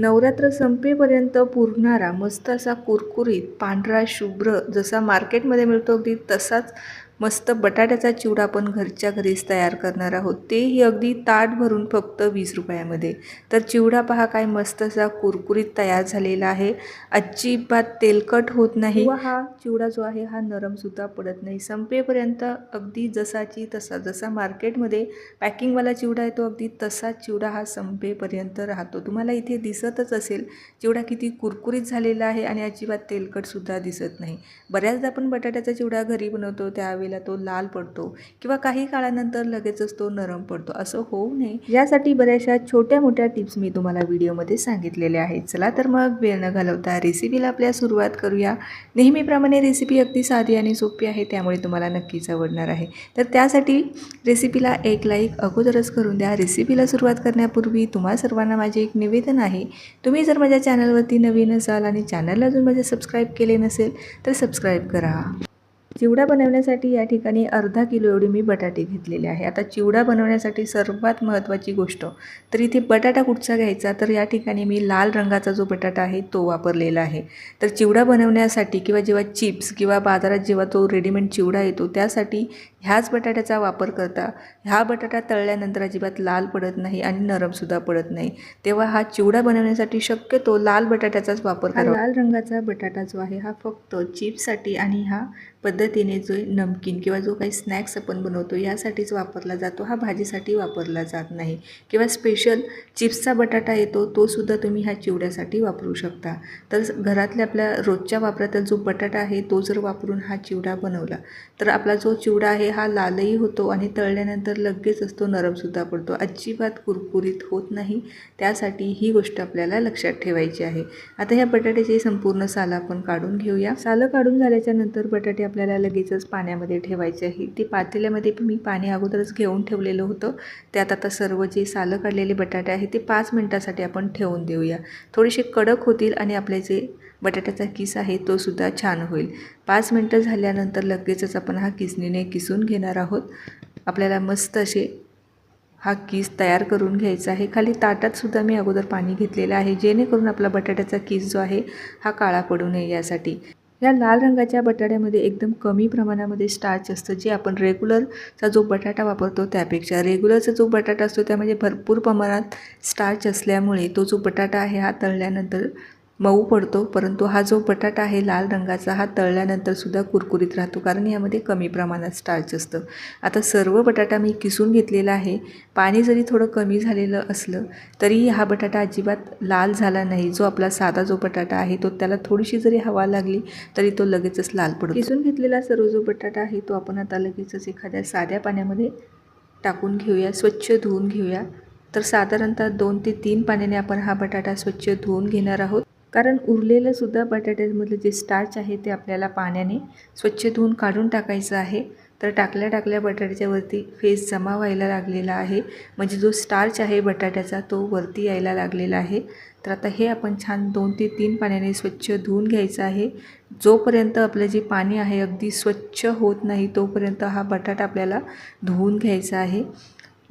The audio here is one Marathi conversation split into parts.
नवरात्र संपेपर्यंत पुरणारा मस्त असा कुरकुरीत पांढरा शुभ्र जसा मार्केटमध्ये मिळतो अगदी तसाच मस्त बटाट्याचा चिवडा आपण घरच्या घरीच तयार करणार आहोत. तेही अगदी ताट भरून फक्त वीस रुपयामध्ये. तर चिवडा पहा काय मस्त असा कुरकुरीत तयार झालेला आहे. अजिबात तेलकट होत नाही. हा चिवडा जो आहे हा नरमसुद्धा पडत नाही. संपेपर्यंत अगदी जसाची तसा जसा मार्केटमध्ये पॅकिंगवाला चिवडा आहे तो अगदी तसाच चिवडा हा संपेपर्यंत राहतो. तुम्हाला इथे दिसतच असेल चिवडा किती कुरकुरीत झालेला आहे आणि अजिबात तेलकटसुद्धा दिसत नाही. बऱ्याचदा आपण बटाट्याचा चिवडा घरी बनवतो त्यावेळेला तो लाल पडतो किंवा काही काळानंतर लगेचच तो नरम पडतो. असं होऊ नये. यासाठी बऱ्याचशा छोट्या मोठ्या टिप्स मी तुम्हाला व्हिडिओमध्ये सांगितलेल्या आहेत. चला तर मग वेळ न घालवता रेसिपीला आपल्या सुरुवात करूया. नेहमीप्रमाणे रेसिपी अगदी साधी आणि सोपी आहे त्यामुळे तुम्हाला नक्कीच आवडणार आहे. तर त्यासाठी रेसिपीला एक लाईक अगोदरच करून द्या. रेसिपीला सुरुवात करण्यापूर्वी तुम्हा सर्वांना माझे एक निवेदन आहे. तुम्ही जर माझ्या चॅनलवरती नवीन असाल आणि चॅनलला अजून माझे सबस्क्राईब केले नसेल तर सबस्क्राईब करा. चिवडा बनवण्यासाठी या ठिकाणी अर्धा किलो एवढी मी बटाटे घेतलेले आहे. आता चिवडा बनवण्यासाठी सर्वात महत्त्वाची गोष्ट तर इथे बटाटा कुठचा घ्यायचा? तर या ठिकाणी मी लाल रंगाचा जो बटाटा आहे तो वापरलेला आहे. तर चिवडा बनवण्यासाठी किंवा जेव्हा चिप्स किंवा बाजारात जेव्हा तो रेडीमेड चिवडा येतो त्यासाठी ह्याच बटाट्याचा वापर करता ह्या बटाटा तळल्यानंतर अजिबात लाल पडत नाही आणि नरमसुद्धा पडत नाही. तेव्हा हा चिवडा बनवण्यासाठी शक्यतो लाल बटाट्याचाच वापर करा लाल रंगाचा बटाटा जो आहे हा फक्त चिप्ससाठी आणि हा पद्धतीने जो नमकीन किंवा जो काही स्नॅक्स आपण बनवतो यासाठीच वापरला जातो. हा भाजीसाठी वापरला जात नाही. किंवा स्पेशल चिप्सचा बटाटा येतो तो सुद्धा तुम्ही ह्या चिवड्यासाठी वापरू शकता. तर घरातल्या आपल्या रोजच्या वापरातील जो बटाटा आहे तो जर वापरून हा चिवडा बनवला तर आपला जो चिवडा आहे हा लालही होतो आणि तळल्यानंतर लगेचच तो नरमसुद्धा पडतो. अजिबात कुरकुरीत होत नाही. त्यासाठी ही गोष्ट आपल्याला लक्षात ठेवायची आहे. आता ह्या बटाट्याची संपूर्ण सालं आपण काढून घेऊया. सालं काढून झाल्याच्यानंतर बटाटे आपल्याला लगेचच पाण्यामध्ये ठेवायचे आहे. ते पातेल्यामध्ये मी पाणी अगोदरच घेऊन ठेवलेलं होतं. त्यात आता सर्व जे सालं काढलेले बटाटे आहे ते पाच मिनटासाठी आपण ठेवून देऊया. थोडेसे कडक होतील आणि आपले जे बटाट्याचा किस आहे तो सुद्धा छान होईल. पाच मिनटं झाल्यानंतर लगेचच आपण हा किसणीने किसून घेणार आहोत. आपल्याला मस्त असे हा किस तयार करून घ्यायचा आहे. खाली ताटात सुद्धा मी अगोदर पाणी घेतलेलं आहे जेणेकरून आपला बटाट्याचा किस जो आहे हा काळा पडू नये यासाठी. या लाल रंगाच्या बटाट्यामध्ये एकदम कमी प्रमाणामध्ये स्टार्च असतं. जे आपण रेग्युलरचा जो बटाटा वापरतो त्यापेक्षा रेग्युलरचा जो बटाटा असतो त्यामध्ये भरपूर प्रमाणात स्टार्च असल्यामुळे तो जो बटाटा आहे हा तळल्यानंतर मऊ पडतो परंतु हा जो बटाटा आहे लाल रंगाचा हा तळल्यानंतरसुद्धा कुरकुरीत राहतो कारण यामध्ये कमी प्रमाणात स्टार्च असतं. आता सर्व बटाटा मी किसून घेतलेला आहे. पाणी जरी थोडं कमी झालेलं असलं तरी हा बटाटा अजिबात लाल झाला नाही. जो आपला साधा जो बटाटा आहे तो त्याला थोडीशी जरी हवा लागली तरी तो लगेचच लाल पडतो. किसून घेतलेला सर्व जो बटाटा आहे तो आपण आता लगेचच एखाद्या साध्या पाण्यामध्ये टाकून घेऊया स्वच्छ धुवून घेऊया. तर साधारणतः दोन ते तीन पाण्याने आपण हा बटाटा स्वच्छ धुवून घेणार आहोत. कारण उरलेलंसुद्धा बटाट्यामधलं जे स्टार्च आहे ते आपल्याला पाण्याने स्वच्छ धुवून काढून टाकायचं आहे. तर टाकल्या टाकल्या बटाट्याच्या वरती फेस जमा व्हायला लागलेला आहे. म्हणजे जो स्टार्च आहे बटाट्याचा तो वरती यायला लागलेला आहे. तर आता हे आपण छान दोन ते तीन पाण्याने स्वच्छ धुवून घ्यायचं आहे. जोपर्यंत आपलं जे पाणी आहे अगदी स्वच्छ होत नाही तोपर्यंत हा बटाटा आपल्याला धुवून घ्यायचा आहे.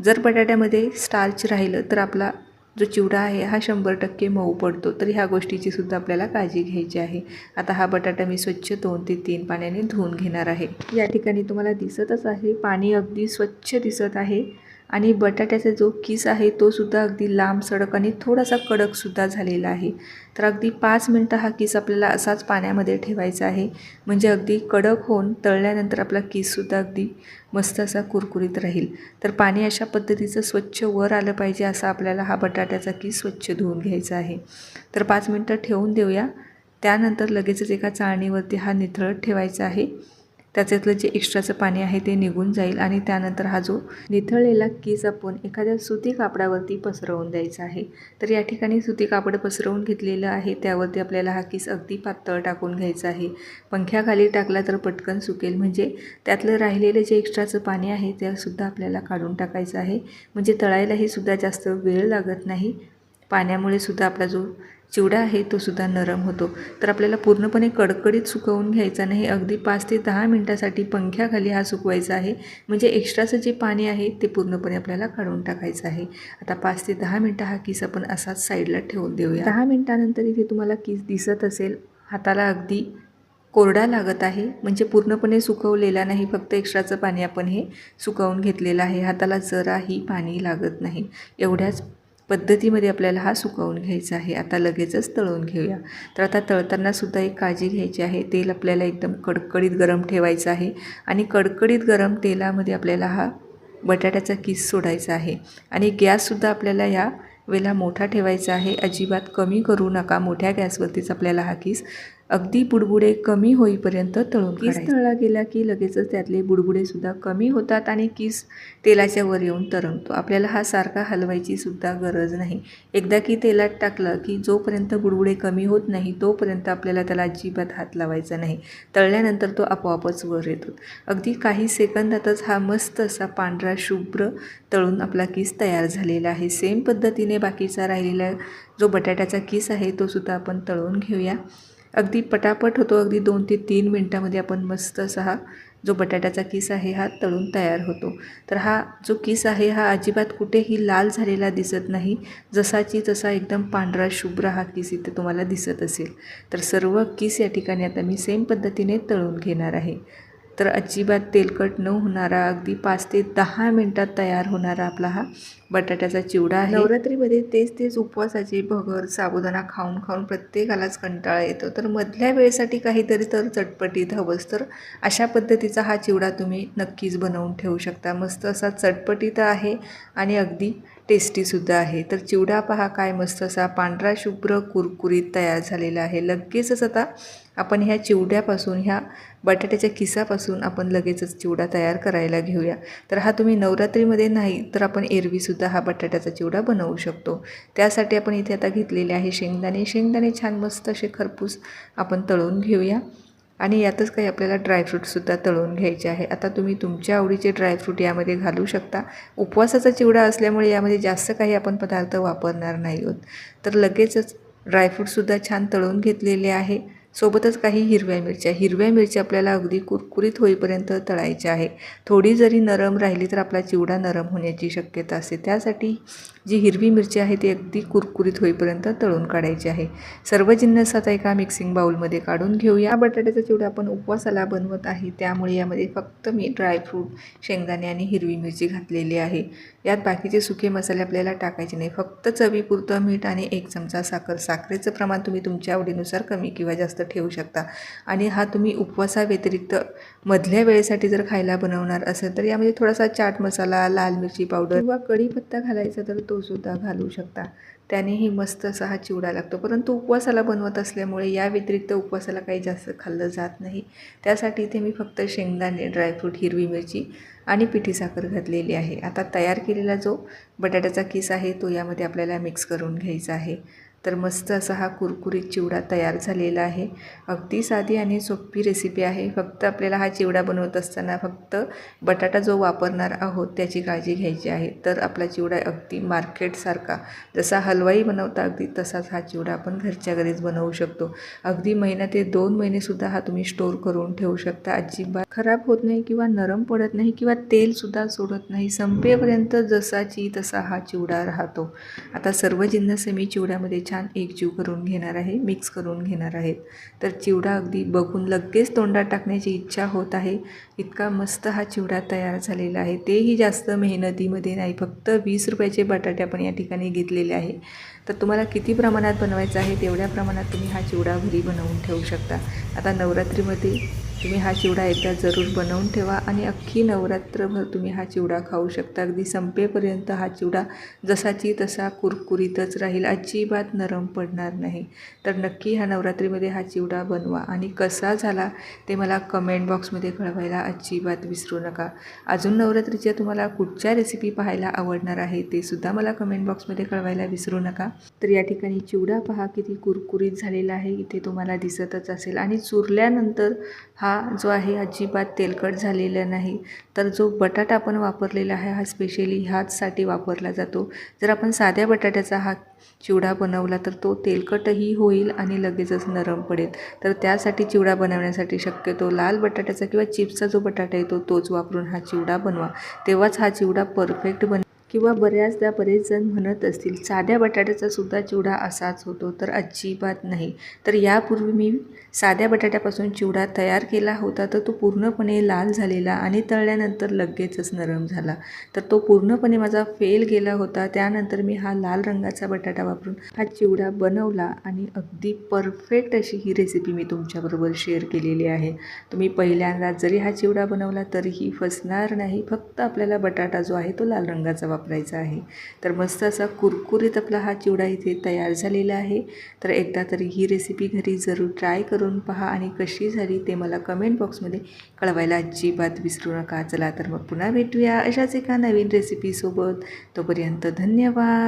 जर बटाट्यामध्ये स्टार्च राहिलं तर आपला जो चिवडा आहे हा शंभर टक्के मऊ पडतो. तर ह्या गोष्टीची सुद्धा आपल्याला काळजी घ्यायची आहे. आता हा बटाटा मी स्वच्छ दोन ते तीन पाण्याने धुवून घेणार आहे. या ठिकाणी तुम्हाला दिसतच आहे पाणी अगदी स्वच्छ दिसत आहे. आणि बटाट्याचा जो किस आहे तो सुद्धा अगदी लांब सडक आणि थोडासा कडकसुद्धा झालेला आहे. तर अगदी पाच मिनटं हा किस आपल्याला असाच पाण्यामध्ये ठेवायचा आहे. म्हणजे अगदी कडक होऊन तळल्यानंतर आपला किससुद्धा अगदी मस्त असा कुरकुरीत राहील. तर पाणी अशा पद्धतीचं स्वच्छ वर आलं पाहिजे असा आपल्याला हा बटाट्याचा किस स्वच्छ धुवून घ्यायचा आहे. तर पाच मिनटं ठेवून देऊया. त्यानंतर लगेचच एका चाळणीवरती हा निथळत ठेवायचा आहे. त्याच्यातलं जे एक्स्ट्राचं पाणी आहे ते निघून जाईल आणि त्यानंतर हा जो निथळलेला केस आपण एखाद्या सुती कापडावरती पसरवून द्यायचा आहे. तर या ठिकाणी सुती कापड पसरवून घेतलेलं आहे. त्यावरती आपल्याला हा केस अगदी पातळ टाकून घ्यायचा आहे. पंख्याखाली टाकला तर पटकन सुकेल. म्हणजे त्यातलं राहिलेलं जे एक्स्ट्राचं पाणी आहे त्यासुद्धा आपल्याला काढून टाकायचं आहे. म्हणजे तळायलाही सुद्धा जास्त वेळ लागत नाही. पाण्यामुळे सुद्धा आपला जो चिवडा आहे तो सुद्धा नरम होतो. तर आपल्याला पूर्णपणे कडकडीत सुकवून घ्यायचा नाही. अगदी पाच ते दहा मिनटासाठी पंख्याखाली हा सुकवायचा आहे. म्हणजे एक्स्ट्राचं जे पाणी आहे ते पूर्णपणे आपल्याला काढून टाकायचं आहे. आता पाच ते दहा मिनटं हा किस आपण असाच साईडला ठेवून देऊया. दहा मिनटानंतर इथे तुम्हाला किस दिसत असेल. हाताला अगदी कोरडा लागत आहे. म्हणजे पूर्णपणे सुकवलेला नाही. फक्त एक्स्ट्राचं पाणी आपण हे सुकवून घेतलेलं आहे. हाताला जराही पाणी लागत नाही. एवढ्याच पद्धतीमध्ये आपल्याला हा सुकवून घ्यायचा आहे. आता लगेचच तळून घेऊया. तर आता तळतानासुद्धा एक काळजी घ्यायची आहे. तेल आपल्याला एकदम कडकडीत गरम ठेवायचं आहे आणि कडकडीत गरम तेलामध्ये आपल्याला हा बटाट्याचा किस सोडायचा आहे. आणि गॅससुद्धा आपल्याला या वेळेला मोठा ठेवायचा आहे. अजिबात कमी करू नका. मोठ्या गॅसवरतीच आपल्याला हा किस अगदी बुडबुडे कमी होईपर्यंत तळून किस तळला गेला की लगेचच त्यातले बुडबुडेसुद्धा कमी होतात आणि किस तेलाच्या वर येऊन तरंगतो. आपल्याला हा सारखा हलवायची सुद्धा गरज नाही. एकदा की तेलात टाकलं की जोपर्यंत बुडबुडे कमी होत नाही तोपर्यंत आपल्याला त्याला अजिबात हात लावायचा नाही. तळल्यानंतर तो आपोआपच वर येतो. अगदी काही सेकंदातच हा मस्त असा पांढरा शुभ्र तळून आपला किस तयार झालेला आहे. सेम पद्धतीने बाकीचा राहिलेला जो बटाट्याचा किस आहे तो सुद्धा आपण तळून घेऊया. अगदी पटापट होतो. अगदी दोन ते तीन मिनटामध्ये आपण मस्त असा हा जो बटाट्याचा किस आहे हा तळून तयार होतो. तर हा जो किस आहे हा अजिबात कुठेही लाल झालेला दिसत नाही. जसाची तसा एकदम पांढरा शुभ्र हा किस इथे तुम्हाला दिसत असेल. तर सर्व किस या ठिकाणी आता मी सेम पद्धतीने तळून घेणार आहे. तर अजिबात तेलकट न होणारा अगदी पाच ते दहा मिनटात तयार होणारा आपला हा बटाट्याचा चिवडा आहे. नवरात्रीमध्ये तेच तेच उपवासाचे भगर साबुदाणा खाऊन खाऊन प्रत्येकालाच कंटाळा येतो. तर मधल्या वेळेसाठी काहीतरी तर चटपटीत हवंच. तर अशा पद्धतीचा हा चिवडा तुम्ही नक्कीच बनवून ठेवू शकता. मस्त असा चटपटीत आहे आणि अगदी टेस्टीसुद्धा आहे. तर चिवडा पहा काय मस्त असा पांढरा शुभ्र कुरकुरीत तयार झालेला आहे. लगेचच आता आपण ह्या चिवड्यापासून ह्या बटाट्याच्या किसापासून आपण लगेचच चिवडा तयार करायला घेऊया. तर हा तुम्ही नवरात्रीमध्ये नाही तर आपण एरवीसुद्धा हा बटाट्याचा चिवडा बनवू शकतो. त्यासाठी आपण इथे आता घेतलेले आहे शेंगदाणे. शेंगदाणे छान मस्त असे खरपूस आपण तळून घेऊया. आणि यातच काही आपल्याला ड्रायफ्रूटसुद्धा तळून घ्यायचे आहे. आता तुम्ही तुमच्या आवडीचे ड्रायफ्रूट यामध्ये घालू शकता. उपवासाचा चिवडा असल्यामुळे यामध्ये जास्त काही आपण पदार्थ वापरणार नाही आहोत. तर लगेचच ड्रायफ्रूटसुद्धा छान तळून घेतलेले आहे. सोबतच काही हिरव्या मिरच्या. हिरव्या मिरच्या आपल्याला अगदी कुरकुरीत होईपर्यंत तळायच्या आहे थोडी जरी नरम राहिली तर आपला चिवडा नरम होण्याची शक्यता असते. त्यासाठी जी हिरवी मिरची आहे ती अगदी कुरकुरीत होईपर्यंत तळून काढायची आहे. सर्व जिन्नस आता एका मिक्सिंग बाऊलमध्ये काढून घेऊया. बटाट्याचा चिवडा आपण उपवासाला बनवत आहे. त्यामुळे यामध्ये फक्त मी ड्रायफ्रूट शेंगदाणे आणि हिरवी मिरची घातलेली आहे. यात बाकीचे सुके मसाले आपल्याला टाकायचे नाही. फक्त चवीपुरतं मीठ आणि एक चमचा साखर. साखरेचं प्रमाण तुम्ही तुमच्या आवडीनुसार कमी किंवा जास्त ठेवू शकता. आणि हा तुम्ही उपवासाव्यतिरिक्त मधल्या वेळेसाठी जर खायला बनवणार असेल तर यामध्ये थोडासा चाट मसाला लाल मिरची पावडर किंवा कढीपत्ता घालायचा तर तो सुद्धा घालू शकता. त्यानेही मस्त असा हा चिवडा लागतो. परंतु उपवासाला बनवत असल्यामुळे या व्यतिरिक्त उपवासाला काही जास्त खाल्लं जात नाही. त्यासाठी इथे मी फक्त शेंगदाणे ड्रायफ्रूट हिरवी मिरची आणि पिठी साखर घातलेली आहे. आता तयार केलेला जो बटाट्याचा किस आहे तो यामध्ये आपल्याला मिक्स करून घ्यायचा आहे. तर मस्त असा हा कुरकुरीत चिवडा तयार झालेला आहे. अगदी साधी आणि सोपी रेसिपी आहे. फक्त आपल्याला हा चिवडा बनवत असताना फक्त बटाटा जो वापरणार आहोत त्याची काळजी घ्यायची आहे. तर आपला चिवडा अगदी मार्केटसारखा जसा हलवाई बनवता अगदी तसाच हा चिवडा आपण घरच्या घरीच बनवू शकतो. अगदी महिना ते दोन महिनेसुद्धा हा तुम्ही स्टोर करून ठेवू शकता. अजिबात खराब होत नाही किंवा नरम पडत नाही किंवा तेलसुद्धा सोडत नाही. संपेपर्यंत जसाची तसा हा चिवडा राहतो. आता सर्व जिन्नस मी चिवड्यामध्ये छान छान एकजीव करून घेणार आहे मिक्स करून घेणार आहेत. तर चिवडा अगदी बघून लगेच तोंडात टाकण्याची इच्छा होत आहे. इतका मस्त हा चिवडा तयार झालेला आहे. तेही जास्त मेहनतीमध्ये नाही फक्त वीस रुपयाचे बटाटे आपण या ठिकाणी घेतलेले आहे. तर तुम्हाला किती प्रमाणात बनवायचं आहे तेवढ्या प्रमाणात तुम्ही हा चिवडा घरी बनवून ठेवू शकता. आता नवरात्रीमध्ये तुम्ही हा चिवडा एकदा जरूर बनवून ठेवा आणि अख्खी नवरात्रभर तुम्ही हा चिवडा खाऊ शकता. अगदी संपेपर्यंत हा चिवडा जसाची तसा कुरकुरीतच राहील. अजिबात नरम पडणार नाही. तर नक्की ह्या नवरात्रीमध्ये हा चिवडा बनवा. आणि कसा झाला ते मला कमेंट बॉक्समध्ये कळवायला अजिबात विसरू नका. अजून नवरात्रीच्या तुम्हाला कुठच्या रेसिपी पाहायला आवडणार आहे ते सुद्धा मला कमेंट बॉक्समध्ये कळवायला विसरू नका. तर या ठिकाणी चिवडा पहा किती कुरकुरीत झालेला आहे. इथे तुम्हाला दिसतच असेल. आणि चुरल्यानंतर हा हा जो आहे अजिबात तेलकट झालेला नाही. तर जो बटाटा आपण वापरलेला आहे हा स्पेशली ह्याचसाठी वापरला जातो. जर आपण साध्या बटाट्याचा हा चिवडा बनवला तर तो तेलकटही होईल आणि लगेचच नरम पडेल. तर त्यासाठी चिवडा बनवण्यासाठी शक्यतो लाल बटाट्याचा किंवा चिप्सचा जो बटाटा येतो तोच वापरून हा चिवडा बनवा. तेव्हाच हा चिवडा परफेक्ट बन किंवा बऱ्याचदा बरेच जण म्हणत असतील साध्या बटाट्याचा सुद्धा चिवडा असाच होतो. तर अजिबात नाही. तर यापूर्वी मी साध्या बटाट्यापासून चिवडा तयार केला होता तर तो पूर्णपणे लाल झालेला आणि तळल्यानंतर लगेचच नरम झाला. तर तो पूर्णपणे माझा फेल गेला होता. त्यानंतर मी हा लाल रंगाचा बटाटा वापरून हा चिवडा बनवला आणि अगदी परफेक्ट अशी ही रेसिपी मी तुमच्याबरोबर शेअर केलेली आहे. तुम्ही पहिल्यांदा जरी हा चिवडा बनवला तरीही फसणार नाही. फक्त आपल्याला बटाटा जो आहे तो लाल रंगाचा वापरायचा आहे. तर मस्त असा कुरकुरीत आपला हा चिवडा इथे तयार झालेला आहे. तर एकदा तरी ही रेसिपी घरी जरूर ट्राय करून पहा आणि कशी झाली ते मला कमेंट बॉक्समध्ये कळवायला अजिबात विसरू नका. चला तर मग पुन्हा भेटूया अशाच एका नवीन रेसिपीसोबत तोपर्यंत धन्यवाद.